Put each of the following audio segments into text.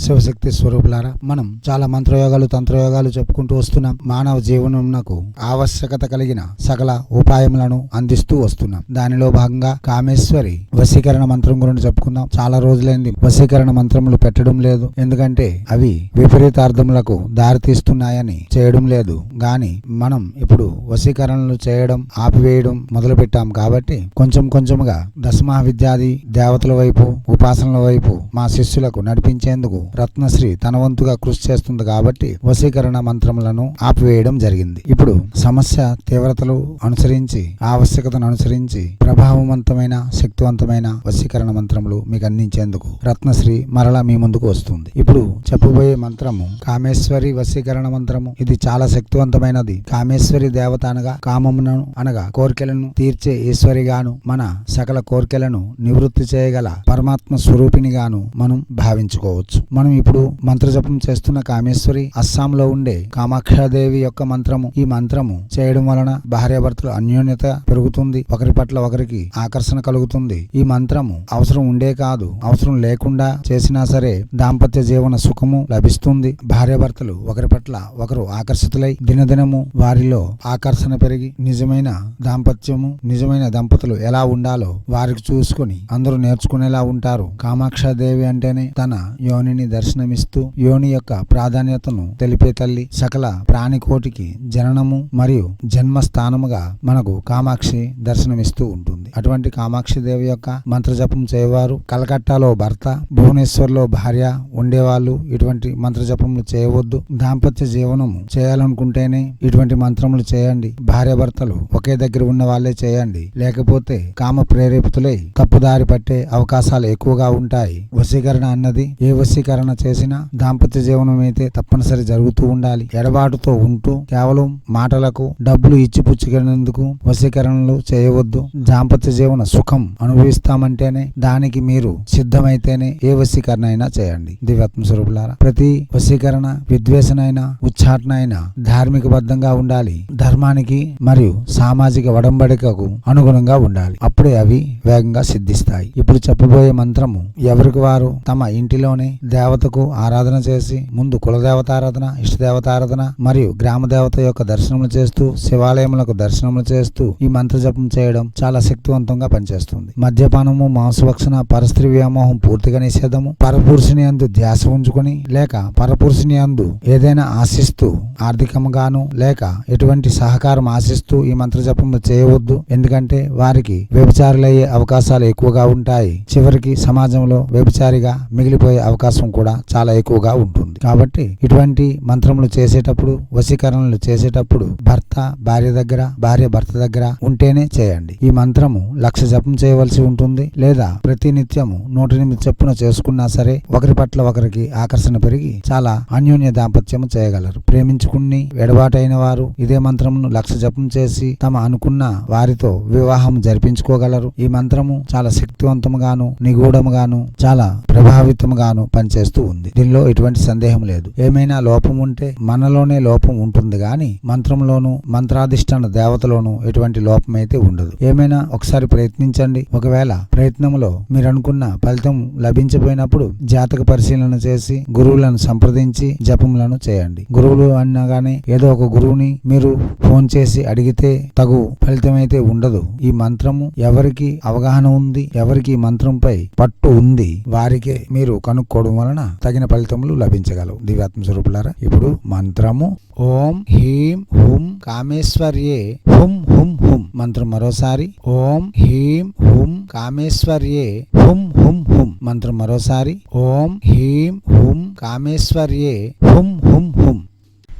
శివశక్తి స్వరూపులారా మనం చాలా మంత్రయోగాలు తంత్రయోగాలు చెప్పుకుంటూ వస్తున్నాం. మానవ జీవనమునకు ఆవశ్యకత కలిగిన సకల ఉపాయములను అందిస్తూ వస్తున్నాం. దానిలో భాగంగా కామేశ్వరి వశీకరణ మంత్రం గురించి చెప్పుకుందాం. చాలా రోజులైంది వశీకరణ మంత్రములు పెట్టడం లేదు. ఎందుకంటే అవి విపరీతార్థములకు దారితీస్తున్నాయని చేయడం లేదు. గాని మనం ఇప్పుడు వశీకరణలు చేయడం ఆపివేయడం మొదలు పెట్టాం కాబట్టి కొంచెం కొంచెముగా దశమహా విద్యాది దేవతల వైపు ఉపాసనల వైపు మా శిష్యులకు నడిపించేందుకు రత్నశ్రీ తన వంతుగా కృషి చేస్తుంది కాబట్టి వశీకరణ మంత్రములను ఆపివేయడం జరిగింది. ఇప్పుడు సమస్య తీవ్రతలు అనుసరించి ఆవశ్యకతను అనుసరించి ప్రభావవంతమైన శక్తివంతమైన వశీకరణ మంత్రములు మీకు అందించేందుకు రత్నశ్రీ మరలా మీ ముందుకు వస్తుంది. ఇప్పుడు చెప్పబోయే మంత్రము కామేశ్వరి వశీకరణ మంత్రము. ఇది చాలా శక్తివంతమైనది. కామేశ్వరి దేవత అనగా కామమును అనగా కోరికలను తీర్చే ఈశ్వరిగాను మన సకల కోరికలను నివృత్తి చేయగల పరమాత్మ స్వరూపిణిగాను మనం భావించుకోవచ్చు. మనం ఇప్పుడు మంత్రజపం చేస్తున్న కామేశ్వరి అస్సాంలో ఉండే కామాఖ్యాదేవి యొక్క మంత్రము. ఈ మంత్రము చేయడం వలన భార్యాభర్తల అన్యోన్యత పెరుగుతుంది. ఒకరి పట్ల ఒకరికి ఆకర్షణ కలుగుతుంది. ఈ మంత్రము అవసరం ఉండే కాదు అవసరం లేకుండా చేసినా సరే దాంపత్య జీవన సుఖము లభిస్తుంది. భార్యాభర్తలు ఒకరి పట్ల ఒకరు ఆకర్షితులై దినదినము వారిలో ఆకర్షణ పెరిగి నిజమైన దాంపత్యము నిజమైన దంపతులు ఎలా ఉండాలో వారికి చూసుకుని అందరూ నేర్చుకునేలా ఉంటారు. కామాక్షాదేవి అంటేనే తన యోనిని దర్శనమిస్తూ యోని యొక్క ప్రాధాన్యతను తెలిపే తల్లి సకల ప్రాణికోటికి జననము మరియు జన్మ స్థానముగా మనకు కామాక్షి దర్శనమిస్తూ ఉంటుంది. అటువంటి కామాక్షి దేవి యొక్క మంత్రజపం చేయవారు. కలకట్టాలో భర్త భువనేశ్వర్లో భార్య ఉండేవాళ్ళు ఇటువంటి మంత్రజపములు చేయవద్దు. దాంపత్య జీవనము చేయాలనుకుంటేనే ఇటువంటి మంత్రములు చేయండి. భార్యాభర్తలు ఒకే దగ్గర ఉన్న వాళ్ళే చేయండి. లేకపోతే కామ ప్రేరేపితులై తప్పుదారి పట్టే అవకాశాలు ఎక్కువగా ఉంటాయి. వశీకరణ అన్నది ఏ వశీకరణ చేసినా దాంపత్య జీవనం అయితే తప్పనిసరి జరుగుతూ ఉండాలి. ఎడబాటుతో ఉంటూ కేవలం మాటలకు డబ్బులు ఇచ్చిపుచ్చుకునేందుకు వశీకరణలు చేయవద్దు. దాంపత్య జీవన సుఖం అనుభవిస్తామంటేనే దానికి మీరు సిద్ధమైతేనే ఏ వశీకరణ అయినా చేయండి. దివ్యాత్మ స్వరూపులారా ప్రతి వశీకరణ విద్వేషనైనా ఉచ్చాటనైనా ధార్మిక బద్ధంగా ఉండాలి. ధర్మానికి మరియు సామాజిక వడంబడికకు అనుగుణంగా ఉండాలి. అప్పుడే అవి వేగంగా సిద్ధిస్తాయి. ఇప్పుడు చెప్పబోయే మంత్రము ఎవరికి వారు తమ ఇంటిలోనే దేవతకు ఆరాధన చేసి ముందు కులదేవతారాధన ఆరాధన ఆరాధన మరియు గ్రామ దేవత యొక్క దర్శనములు చేస్తూ శివాలయములకు దర్శనములు చేస్తూ ఈ మంత్ర జపం చేయడం చాలా శక్తివంతంగా పనిచేస్తుంది. మద్యపానము మాంసభక్షణ పరస్త్రీ వ్యామోహం పూర్తిగా నిషేధము. పరపురుషుని అందు ధ్యాస ఉంచుకొని లేక పరపురుషుని అందు ఏదైనా ఆశిస్తూ ఆర్థికంగాను లేక ఎటువంటి సహకారం ఆశిస్తూ ఈ మంత్ర జపము చేయవద్దు. ఎందుకంటే వారికి వ్యభిచారులయ్యే అవకాశాలు ఎక్కువగా ఉంటాయి. చివరికి సమాజంలో వ్యభిచారిగా మిగిలిపోయే అవకాశం కూడా చాలా ఎక్కువగా ఉంటుంది. కాబట్టి ఇటువంటి మంత్రములు చేసేటప్పుడు వశీకరణలు చేసేటప్పుడు భర్త భార్య దగ్గర భార్య భర్త దగ్గర ఉంటేనే చేయండి. ఈ మంత్రము లక్ష జపం చేయవలసి ఉంటుంది లేదా ప్రతి నిత్యము నూట ఎనిమిది చెప్పున చేసుకున్నా సరే ఒకరి పట్ల ఒకరికి ఆకర్షణ పెరిగి చాలా అన్యోన్య దాంపత్యము చేయగలరు. ప్రేమించుకుని ఎడబాటైన వారు ఇదే మంత్రమును లక్ష జపం చేసి తమ అనుకున్న వారితో వివాహం జరిపించుకోగలరు. ఈ మంత్రము చాలా శక్తివంతముగాను నిగూఢముగాను చాలా ప్రభావితముగాను చేస్తూ ఉంది. దీనిలో ఎటువంటి సందేహం లేదు. ఏమైనా లోపం ఉంటే మనలోనే లోపం ఉంటుంది గాని మంత్రంలోను మంత్రాధిష్టాన దేవతలోను ఎటువంటి లోపం అయితే ఉండదు. ఏమైనా ఒకసారి ప్రయత్నించండి. ఒకవేళ ప్రయత్నంలో మీరు అనుకున్న ఫలితం లభించబోయినప్పుడు జాతక పరిశీలన చేసి గురువులను సంప్రదించి జపములను చేయండి. గురువులు అనగానే ఏదో ఒక గురువుని మీరు ఫోన్ చేసి అడిగితే తగు ఫలితం అయితే ఉండదు. ఈ మంత్రము ఎవరికి అవగాహన ఉంది ఎవరికి ఈ మంత్రంపై పట్టు ఉంది వారికే మీరు కనుక్కోవడం వలన తగిన ఫలితములు లభించగలవు. దివ్యాత్మ స్వరూపులారా ఇప్పుడు మంత్రము. ఓం హీం హుం కామేశ్వర్యే. హుం హుం హుం మంత్రం మరోసారి. ఓం హీం హుం కామేశ్వర్యే. హుం హుం హుం మంత్రం మరోసారి. ఓం హీం హుం కామేశ్వర్యే. హుం హుం హుం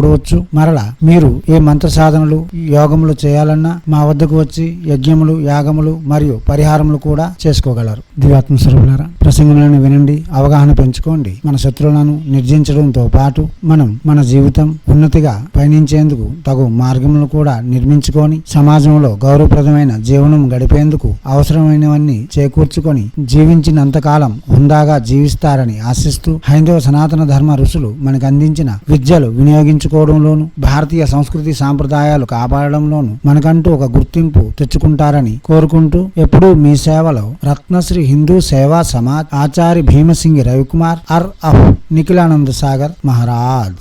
చూడవచ్చు. మరలా మీరు ఏ మంత్ర సాధనలు యోగములు చేయాలన్నా మా వద్దకు వచ్చి యజ్ఞములు యాగములు మరియు పరిహారములు కూడా చేసుకోగలరు. దివాత్మ స్వరూపులారా ప్రసంగములను వినండి అవగాహన పెంచుకోండి. మన శత్రువులను నిర్జించడంతో పాటు మనం మన జీవితం ఉన్నతిగా పయనించేందుకు తగు మార్గములు కూడా నిర్మించుకొని సమాజంలో గౌరవప్రదమైన జీవనం గడిపేందుకు అవసరమైనవన్నీ చేకూర్చుకొని జీవించినంతకాలం హుందాగా జీవిస్తారని ఆశిస్తూ హైందవ సనాతన ధర్మ ఋషులు మనకు అందించిన విద్యలు వినియోగించుకోవడంలోను భారతీయ సంస్కృతి సాంప్రదాయాలు కాపాడడంలోను మనకంటూ ఒక గుర్తింపు తెచ్చుకుంటారని కోరుకుంటూ ఎప్పుడూ మీ సేవలో రత్నశ్రీ హిందూ సేవా సమాజం आचार्य भीम सिंह रविकुमार और अह निखिलानंद सागर महाराज।